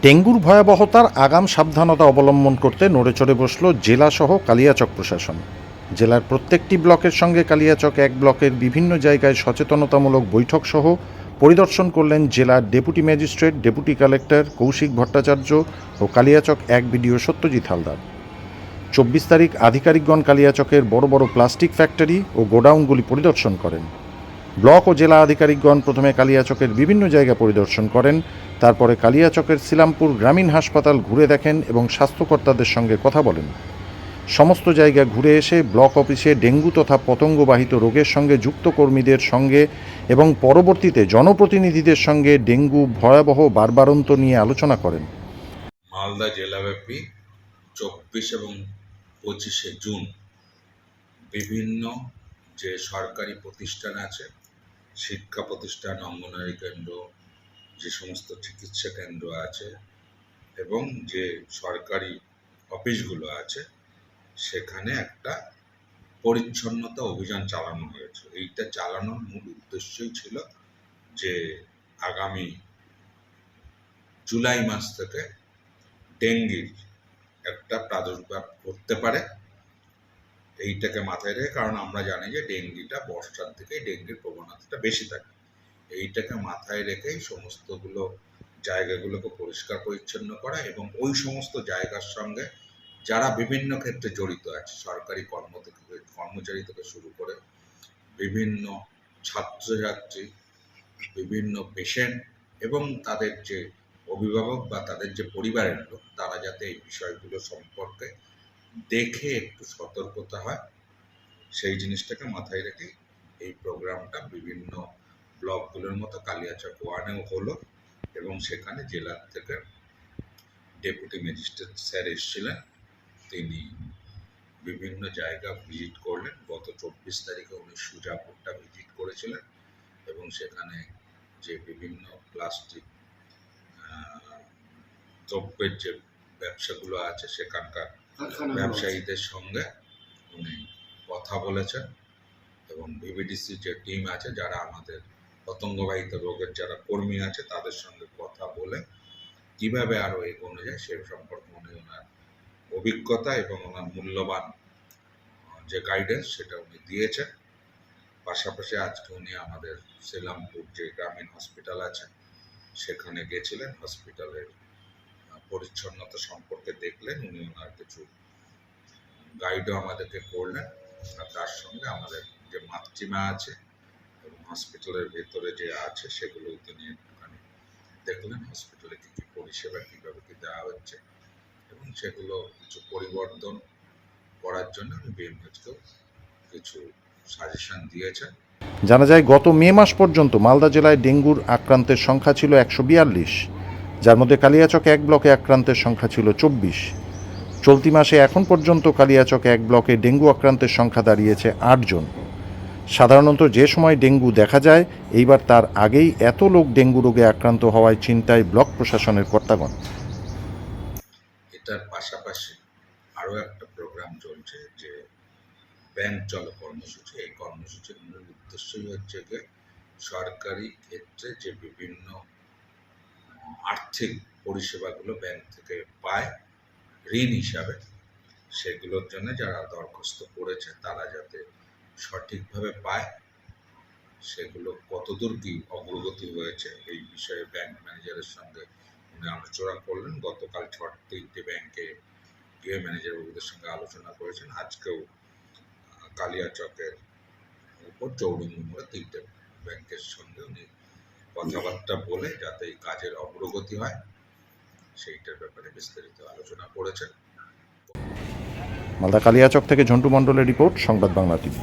ডেঙ্গুর ভয়াবহতার আগাম সাবধানতা অবলম্বন করতে নড়ে চড়ে বসল জেলাসহ কালিয়াচক প্রশাসন। জেলার প্রত্যেকটি ব্লকের সঙ্গে কালিয়াচক এক ব্লকের বিভিন্ন জায়গায় সচেতনতামূলক বৈঠক সহ পরিদর্শন করলেন জেলার deputy magistrate, deputy collector Kaushik Bhattacharya ও কালিয়াচক এক বিডিও সত্যজিৎ হালদার। চব্বিশ তারিখ আধিকারিকগণ কালিয়াচকের বড় বড় প্লাস্টিক ফ্যাক্টরি ও গোডাউনগুলি পরিদর্শন করেন। ব্লক ও জেলা আধিকারিকগণ প্রথমে কালিয়াচকের বিভিন্ন জায়গা পরিদর্শন করেন। তারপরে কালিয়াচকের সিলামপুর গ্রামীণ হাসপাতাল ঘুরে দেখেন এবং স্বাস্থ্যকর্তাদের সঙ্গে কথা বলেন। সমস্ত জায়গা ঘুরে এসে ব্লক অফিসে ডেঙ্গু তথা পতঙ্গবাহিত রোগের সঙ্গে যুক্ত কর্মীদের সঙ্গে এবং পরবর্তীতে জনপ্রতিনিধিদের সঙ্গে ডেঙ্গু ভয়াবহ বারবারন্ত নিয়ে আলোচনা করেন। মালদা জেলাব্যাপী চব্বিশ এবং পঁচিশে জুন বিভিন্ন যে সরকারি প্রতিষ্ঠান আছে শিক্ষা প্রতিষ্ঠান, অঙ্গনওয়াড়ি কেন্দ্র, যে সমস্ত চিকিৎসা কেন্দ্র আছে এবং যে সরকারি অফিসগুলো আছে, সেখানে একটা পরিচ্ছন্নতা অভিযান চালানো হয়েছে। এইটা চালানোর মূল উদ্দেশ্যই ছিল যে আগামী জুলাই মাস থেকে ডেঙ্গির একটা প্রাদুর্ভাব ঘটতে পারে। এইটাকে মাথায় রেখে, কারণ আমরা জানি যে ডেঙ্গিটা বর্ষার দিকে ডেঙ্গির প্রবণতাটা বেশি থাকে। এইটাকে মাথায় রেখেই সমস্তগুলো জায়গাগুলোকে পরিষ্কার পরিচ্ছন্ন করা এবং ওই সমস্ত জায়গার সঙ্গে যারা বিভিন্ন ক্ষেত্রে জড়িত আছে, সরকারি কর্ম থেকে, কর্মচারী থেকে শুরু করে বিভিন্ন ছাত্রছাত্রী, বিভিন্ন পেশেন্ট এবং তাদের যে অভিভাবক বা তাদের যে পরিবারের লোক, তারা যাতে এই বিষয়গুলো সম্পর্কে দেখে একটু সতর্কতা হয়। সেই জিনিসটাকে মাথায় রেখে এই প্রোগ্রামটা বিভিন্ন ব্লকগুলোর মতো কালিয়াচক ওয়ানেও হলো এবং সেখানে জেলার থেকে ডেপুটি ম্যাজিস্ট্রেট স্যার এসেছিলেন। তিনি বিভিন্ন জায়গা ভিজিট করলেন। গত চব্বিশ তারিখে উনি সুজাপুরটা ভিজিট করেছিলেন এবং সেখানে যে বিভিন্ন প্লাস্টিক দ্রব্যের যে ব্যবসাগুলো আছে সেখানকার ব্যবসায়ীদের সঙ্গে উনি কথা বলেছেন এবং বিবিডিসি যে টিম আছে, যারা আমাদের পতঙ্গবাহিত রোগের যারা কর্মী আছে, তাদের সঙ্গে কথা বলে কীভাবে আরও এগোনো যায় সে সম্পর্কে উনি ওনার অভিজ্ঞতা এবং ওনার মূল্যবান যে গাইডেন্স সেটা উনি দিয়েছেন। পাশাপাশি আজকে উনি আমাদের সেলামপুর যে গ্রামীণ হসপিটাল আছে, সেখানে গেছিলেন। হসপিটালের পরিচ্ছন্নতা সম্পর্কে দেখলেন, উনি ওনার কিছু গাইডও আমাদেরকে করলেন। আর তার সঙ্গে আমাদের যে মাতৃমা আছে, এবং হসপিটালের ভেতরে যে আছে সেগুলো তিনি একটুখানি দেখলেন হসপিটালে কী কী পরিষেবা, কীভাবে কী দেওয়া হচ্ছে, এবং সেগুলো কিছু পরিবর্তন করার জন্য উনি বিএমএইচকেও কিছু সাজেশন দিয়েছেন। জানা যায়, গত মে মাস পর্যন্ত মালদা জেলায় ডেঙ্গুর আক্রান্তের সংখ্যা ছিল একশো বিয়াল্লিশ। যার মধ্যে কালিয়াচক এক ব্লকে আক্রান্তের সংখ্যা ছিল চব্বিশ। চলতি মাসে এখন পর্যন্ত কালিয়াচক এক ব্লকে ডেঙ্গু আক্রান্তের সংখ্যা দাঁড়িয়েছে আটজন সাধারণত যে সময় ডেঙ্গু দেখা যায়, এইবার তার আগেই এত লোক ডেঙ্গু রোগে আক্রান্ত হওয়ায় চিন্তায় ব্লক প্রশাসনের কর্তাগণ। এটার পাশাপাশি আরও একটা প্রোগ্রাম চলছে যে ব্যাংক চলো কর্মসূচি। এই কর্মসূচির উদ্দেশ্যই হচ্ছে যে সরকারি ক্ষেত্রে যে বিভিন্ন আর্থিক পরিষেবাগুলো ব্যাংক থেকে পায় ঋণ হিসাবে। সেগুলোর জন্য যারা দরখাস্ত করেছে, তারা যাতে সঠিকভাবে পায়। সেগুলো কতদূর কি অগ্রগতি হয়েছে, এই বিষয়ে ব্যাংক ম্যানেজারের সঙ্গে উনি আলোচনা করলেন। গতকাল ছ তিনটে ব্যাংকে গিয়ে ম্যানেজার বাবুদের সঙ্গে আলোচনা করেছেন। আজকেও কালিয়াচকের উপর, চৌরঙ্গি মোড়ে তিনটে ব্যাংকের সঙ্গে উনি কথাবার্তা বলে যাতে এই কাজের অগ্রগতি হয়, সেইটার ব্যাপারে বিস্তারিত আলোচনা করেছেন। মালদা কালিয়াচক থেকে ঝন্টু মণ্ডলের রিপোর্ট, সংবাদ বাংলা টিভি।